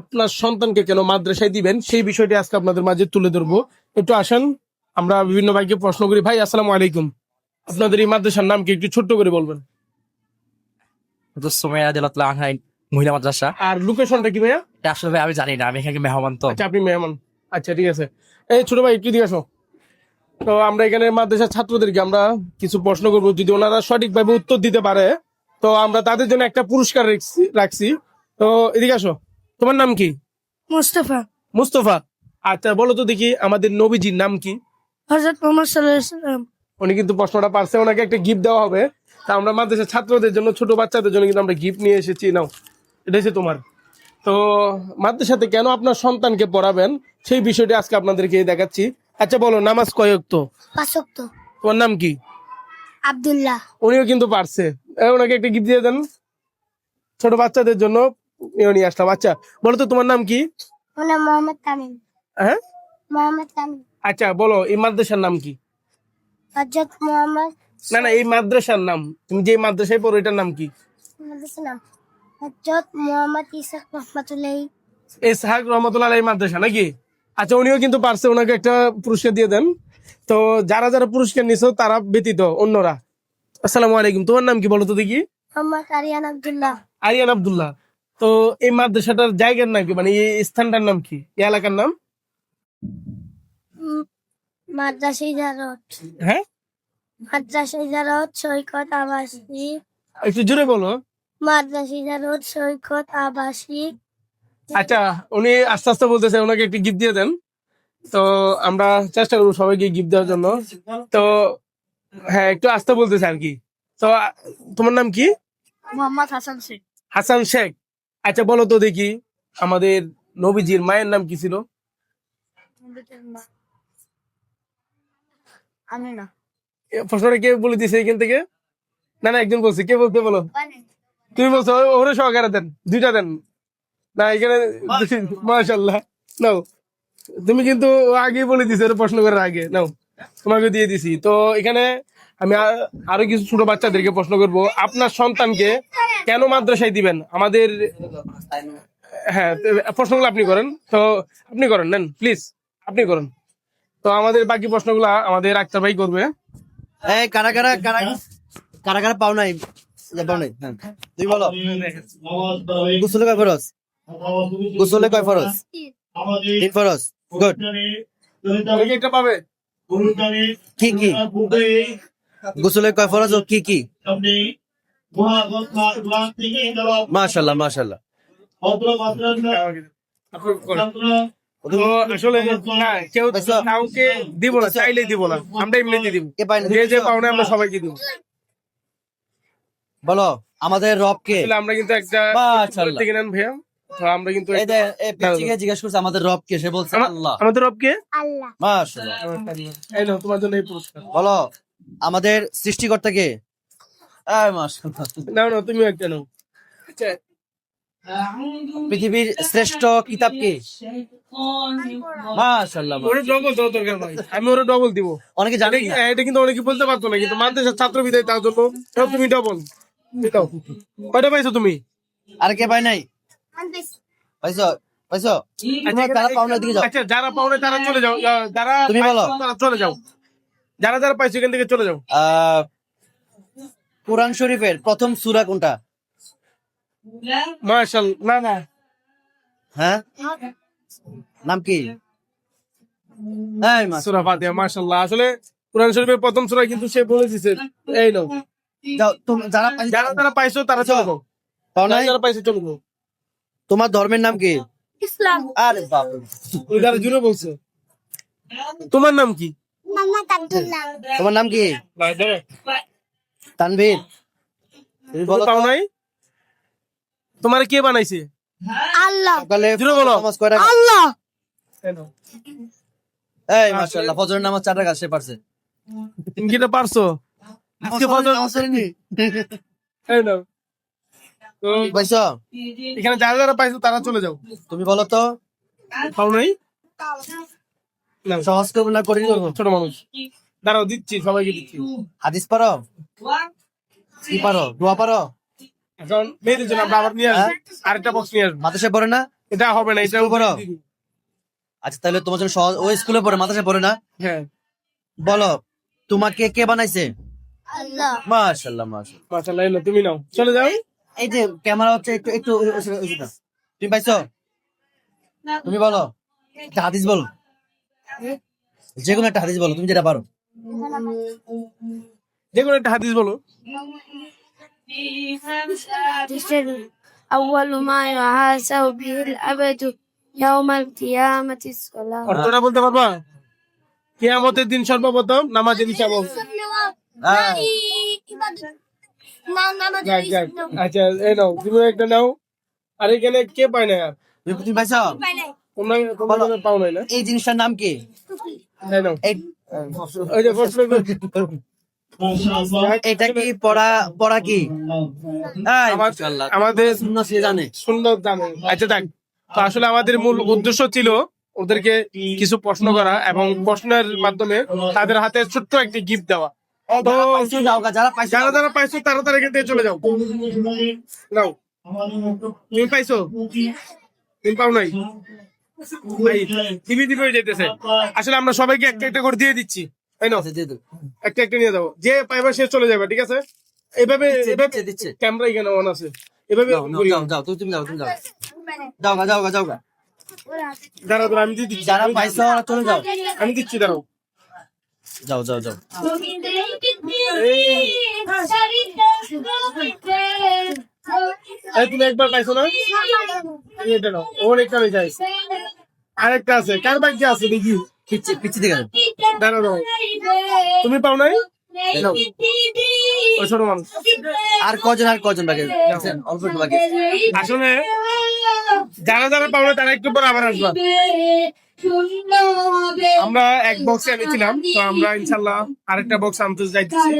আপনার সন্তানকে কেন মাদ্রাসায় দিবেন? সেই বিষয়টি আজকে আপনাদের মাঝে তুলে ধরবো। একটু আসেন আমরা বিভিন্ন ভাইকে প্রশ্ন করি ভাই আসসালামু আলাইকুম। আপনাদের এই মাদ্রাসার নাম কি একটু ছোট্ট করে বলবেন। মহিলা মাদ্রাসা। আর লোকেশনটা কি ভাইয়া? আসলে ভাই আমি জানি না আমি এখানে মেহমান তো। আচ্ছা আপনি মেহমান। আচ্ছা ঠিক আছে। এই ছোট ভাই একটু দিকে আসো। তো আমরা এখানে মাদ্রাসার ছাত্রদেরকে আমরা কিছু প্রশ্ন করব যদি ওনারা সঠিকভাবে উত্তর দিতে পারে তো আমরা তাদের জন্য একটা পুরস্কার রাখছি রাখছি। তো এদিকে আসো। তোমার নাম কি? মুস্তফা। মুস্তফা। আচ্ছা বলো তো দেখি আমাদের নবীজির নাম কি? হজরত মোহাম্মদ সাল্লাম উনি কিন্তু প্রশ্নটা পারছে ওনাকে একটা গিফট দেওয়া হবে। তা আমরা মাদ্রাসা ছাত্রদের জন্য ছোট বাচ্চাদের জন্য কিন্তু আমরা গিফট নিয়ে এসেছি নাও। এটা হচ্ছে তোমার। তো মাদ্রাসাতে কেন আপনার সন্তানকে পড়াবেন? সেই বিষয়টি আজকে আপনাদেরকে দেখাচ্ছি। আচ্ছা বলো নামাজ কয়েক তো পাঁচক্ত তোমার নাম কি? আব্দুল্লাহ। উনিও কিন্তু পারছে। ওনাকে একটা গিফট দিয়ে দেন। ছোট বাচ্চাদের জন্য এও নিয়ে আসলাম। আচ্ছা বলো তো তোমার নাম কি? মোহাম্মদ তামিম। হ্যাঁ? মোহাম্মদ তামিম। আচ্ছা বলো এই মাদ্রাসার নাম কি? মোহাম্মদ না না এই মাদ্রাসার নাম। তুমি যে মাদ্রাসায় পড়ো এটার নাম কি? নাম হজরত মোহাম্মদ ইসাক রহমতুল্লাহ। ইসহাক রহমতুল্লাহ মাদ্রাসা নাকি? আচ্ছা উনিও কিন্তু পারছে ওনাকে একটা পুরস্কার দিয়ে দেন। তো যারা যারা পুরস্কার নিছো তারা ব্যতীত অন্যরা। আসসালামু আলাইকুম। তোমার নাম কি বলো তো দেখি? মোহাম্মদ আরিয়ান আব্দুল্লাহ। আরিয়ান আব্দুল্লাহ। তো এই মাদ্রাসাটার জায়গার নাম কি? মানে এই স্থানটার নাম কি? এই এলাকার নাম? মাদ্রাসা ইজারত। হ্যাঁ? মাদ্রাসা ইজারত সৈকত আবাসিক। একটু জোরে বলো। মাদ্রাসা ইজারত সৈকত আবাসিক। আচ্ছা উনি আস্তে আস্তে বলতেছে ওনাকে একটি গিফট দিয়ে দেন। তো আমরা চেষ্টা করব সবাইকে গিফট দেওয়ার জন্য। তো হ্যাঁ একটু আস্তে বলতেছে আর কি। তো তোমার নাম কি? মোহাম্মদ হাসান শেখ। হাসান শেখ। আচ্ছা বলো তো দেখি আমাদের নবীজির মায়ের নাম কি ছিল? আমি না প্রশ্নটা কে বলে দিছে এখান থেকে? না না একজন বলছে। কে বলতে বলো? তুমি বলছো ওরে সহকারে দেন দুইটা দেন। না এখানে মাশাল্লাহ নাও। তুমি কিন্তু আগে বলে দিছো ওরা প্রশ্ন করার আগে। নাও তোমাকে দিয়ে দিছি। তো এখানে আমি আরও কিছু ছোট বাচ্চাদেরকে প্রশ্ন করব। আপনার সন্তানকে কেন মাদ্রাসায় দিবেন? আমাদের হ্যাঁ প্রশ্নগুলো আপনি করেন। তো আপনি করেন নেন প্লিজ আপনি করেন। তো আমাদের বাকি প্রশ্নগুলো আমাদের আক্তার ভাই করবে। এই কারা কারা কারা কারা কারা পাও নাই? পাও নাই। তুই বলো। গোসলে কয় ফরজ? গোসলে কয় ফরজ? তিন ফরজ। গুড এটা পাবে? কি কি? গোসলে কয় ফরজ ও কি কি? মাশাল্লাহ মাশাল্লাহ তো আসলে না কেউ কাউকে দিব না চাইলেই দিব না। আমরা এমনিতে দিব। কে পায় না? যে যে পাওনা আমরা সবাইকে দিব। বলো আমাদের রব কে আমরা কিন্তু একটা মাশাআল্লাহ। থেকে নেন ভাইয়া। তো আমরা কিন্তু এই দে এই পিচ্চিকে জিজ্ঞেস করছে আমাদের রব কে সে বলছে আল্লাহ। আমাদের রব কে আল্লাহ। মাশাল্লাহ এই নাও তোমার জন্য এই পুরস্কার। বলো। আমাদের সৃষ্টিকর্তা কে? এই না তুমি একটা নাও। আচ্ছা। পৃথিবীর শ্রেষ্ঠ কিতাব কে? মাশাল্লাহ ওরে ডবল দাও দরকার ভাই। আমি ওরে ডবল দিব। অনেকে জানে এটা না কি- এটা কিন্তু অনেকে বলতে পারতো না কিন্তু ছাত্র বিদায় তার জন্য। এবার তুমি ডবল দাও কয়টা পাইছো তুমি? আর কে পায় নাই। পাইছো পাইছো? তোমরা কারা পাও না দিকে যাও। আচ্ছা যারা পাওনে তারা চলে যাও। যারা তুমি বলো। তারা চলে যাও। যারা যারা পাইছো এখান থেকে চলে যাও। আহ, কোরআন শরীফের প্রথম সূরা কোনটা? মার্শাল না না। হ্যাঁ? নাম কি? এই মাস সূরা ফাতিহা মাশাআল্লাহ আসলে কোরআন শরীফের প্রথম সূরা কিন্তু সে বলে দিয়েছে এই নাও। যারা যারা যারা পাইছো তারা চলে যাও। যারা পাইছো চলে যাও। তোমার ধর্মের নাম কি? ইসলাম। আরে যারা জুড়ে বলছে। তোমার নাম কি? তোমার নাম কি? তানভীর। তুমি বলো তুমি পাও নাই তোমার কে বানাইছে? আল্লাহ। সকালে বলো। নামাজ কয়টা? আল্লাহ। এই মাশাআল্লাহ ফজরের নামাজ চারটা কাজ পারছে। তুমি কি পারছ? আজকে ফজর নামাজ পড়েনি? এই নাও। পাইছো? এখানে যারা যারা পাইছো তারা চলে যাও। তুমি বলো তো। পাও নাই সহজ করব না করি ছোট মানুষ। দাঁড়াও দিচ্ছি সবাইকে দিচ্ছি। হাদিস পারো কি পারো দোয়া পারো এখন মেয়েদের জন্য আমরা আবার নিয়ে আসব। আরেকটা বক্স নিয়ে আসব। মাদ্রাসায় পড়ে না? এটা হবে না এটা পড়ো? আচ্ছা তাহলে তোমার জন্য সহজ ও স্কুলে পড়ে মাদ্রাসায় পড়ে না? হ্যাঁ। বলো তোমাকে কে বানাইছে? আল্লাহ। মাশাল্লাহ মাশাল্লাহ মাশাআল্লাহ এলো তুমি নাও। চলে যাও। এই যে ক্যামেরা হচ্ছে একটু একটু তুমি পাইছো? তুমি বলো। হাদিস বলো। যে কোনো একটা হাদিস বলো তুমি যেটা পারো। যে কোনো একটা হাদিস বলো। অর্থটা বলতে পারবা? কিয়ামতের দিন সর্বপ্রথম নামাজের হিসাব আচ্ছা এই নাও তুমি একটা নাও। আর এখানে কে পায় না? তুমি তোমরা তোমরা বলো। পাও নাই না? এই জিনিসটার নাম কি? এই নাও। এই ওই যে প্রশ্ন এটা কি পড়া পড়া কি? আমাদের সে জানে। সুন্দর দামে আচ্ছা দেখ। তো আসলে আমাদের মূল উদ্দেশ্য ছিল ওদেরকে কিছু প্রশ্ন করা এবং প্রশ্নের মাধ্যমে তাদের হাতে ছোট্ট একটি গিফট দেওয়া। যারা যারা পাইছো তারা তারা এখান থেকে চলে যাও। নাও। তুমি পাইছো? তুমি পাও নাই? টিভি টিভি যেতেছে আসলে আমরা সবাইকে একটা একটা করে দিয়ে দিচ্ছি। তাই না আচ্ছা, একটা একটা নিয়ে যাব। যে পাইবা সে চলে যাবে ঠিক আছে? এভাবে। ক্যামেরা এখানে অন আছে। এভাবে যাও, তুমি যাও, তুমি যাও। যাও গা, যাও গা, যাও গা। দাঁড়া দাঁড়া আমি দিচ্ছি। যারা পাইছো ওরা চলে যাও। আমি দিচ্ছি দাঁড়াও। যাও যাও যাও। তুমি একবার পাইছো না? এটা নাও হয়ে যায়। আরেকটা আছে কার বাকি আছে দেখি। পিচ্ছি পিচ্ছি দিকে। দাঁড়া তুমি পাও নাই? ওই ছোট মানুষ। আর কজন আর কজন বাকি আছেন? অল্প একটু বাকি আসলে যারা যারা না তারা একটু পর আবার আসবা। আমরা এক বক্সে এনেছিলাম তো আমরা ইনশাল্লাহ আরেকটা বক্স আনতে যাইতেছি।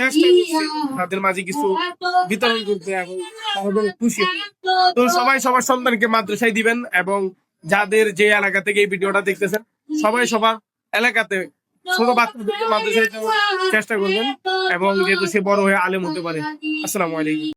চেষ্টা করছি তাদের মাঝে কিছু বিতরণ করতে এবং খুশি। তো সবাই সবার সন্তানকে মাদ্রাসায় দিবেন এবং যাদের যে এলাকা থেকে এই ভিডিওটা দেখতেছেন, সবাই সবার এলাকাতে ছোট বাচ্চাদের মাদ্রাসায় চেষ্টা করবেন। এবং যেহেতু সে বড় হয়ে আলেম হতে পারে। আসসালামু আলাইকুম।